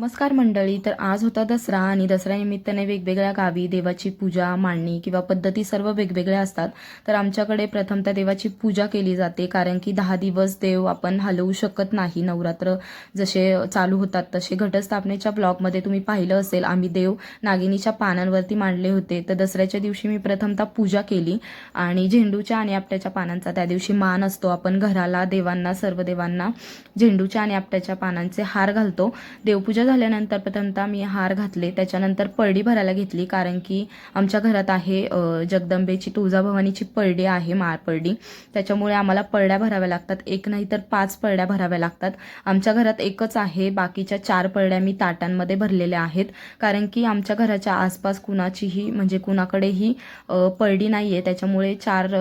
नमस्कार मंडळी तर आज होता दसरा आणि दसऱ्यानिमित्ताने वेगवेगळ्या गावी देवाची पूजा मांडणी किंवा पद्धती सर्व वेगवेगळ्या असतात. तर आमच्याकडे प्रथमतः देवाची पूजा केली जाते कारण की दहा दिवस देव आपण हलवू शकत नाही. नवरात्र जसे चालू होतात तसे घटस्थापनेच्या ब्लॉगमध्ये तुम्ही पाहिलं असेल आम्ही देव नागिनीच्या पानांवरती मांडले होते. तर दसऱ्याच्या दिवशी मी प्रथमतः पूजा केली आणि झेंडूच्या आणि आपट्याच्या पानांचा त्या दिवशी मान असतो. आपण घराला देवांना सर्व देवांना झेंडूच्या आणि आपट्याच्या पानांचे हार घालतो. देवपूजा झाल्यानंतर प्रथमतः मी हार घातले. त्याच्यानंतर पळडी भरायला घेतली कारण की आमच्या घरात आहे जगदंबेची तुळजाभवानीची पळडी आहे माळपळडी त्याच्यामुळे आम्हाला पळड्या भराव्या लागतात. एक नाही तर पाच पळड्या भराव्या लागतात. आमच्या घरात एकच आहे. बाकीच्या चार पळड्या मी ताटांमध्ये भरलेल्या आहेत. कारण की आमच्या घराच्या आसपास कुणाचीही म्हणजे कुणाकडेही अ, पळडी नाही आहे त्याच्यामुळे चार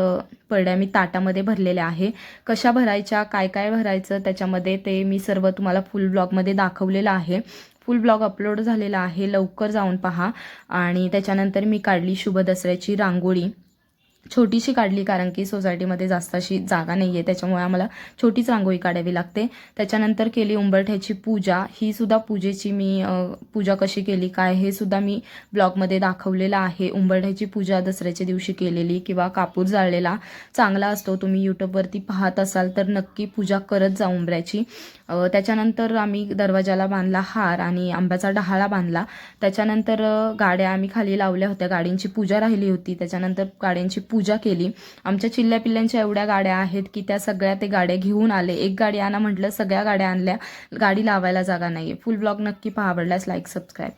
पडड्या मी ताटामध्ये भरलेल्या आहे. कशा भरायच्या काय काय भरायचं त्याच्यामध्ये ते मी सर्व तुम्हाला फुल ब्लॉगमध्ये दाखवलेलं आहे. फुल ब्लॉग अपलोड झालेला आहे. लवकर जाऊन पहा. आणि त्याच्यानंतर मी काढली शुभ दसऱ्याची रांगोळी. छोटीशी काढली कारण की सोसायटीमध्ये जास्त अशी जागा नाही आहे त्याच्यामुळे आम्हाला छोटीच रांगोळी काढावी लागते. त्याच्यानंतर केली उंबरठ्याची पूजा. ही सुद्धा पूजेची मी पूजा कशी केली काय हे सुद्धा मी ब्लॉगमध्ये दाखवलेलं आहे. उंबरठ्याची पूजा दसऱ्याच्या दिवशी केलेली किंवा कापूर जाळलेला चांगला असतो. तुम्ही यूट्यूबवरती पाहत असाल तर नक्की पूजा करत जा उंबऱ्याची. त्याच्यानंतर आम्ही दरवाजाला बांधला हार आणि आंब्याचा डहाळा बांधला. त्याच्यानंतर गाड्या आम्ही खाली लावल्या होत्या. गाडींची पूजा राहिली होती. त्याच्यानंतर गाड्यांची पूजा पूजा केली. आमच्या चिल्ल्या पिल्ल्यांच्या एवढ्या गाड्या आहेत की त्या सगळ्या ते गाड्या घेऊन आले. एक गाडी आणा म्हटलं सगळ्या गाड्या आणल्या. गाडी लावायला जागा नाही फुल ब्लॉग नक्की पहा. आवडल्यास लाईक सबस्क्राईब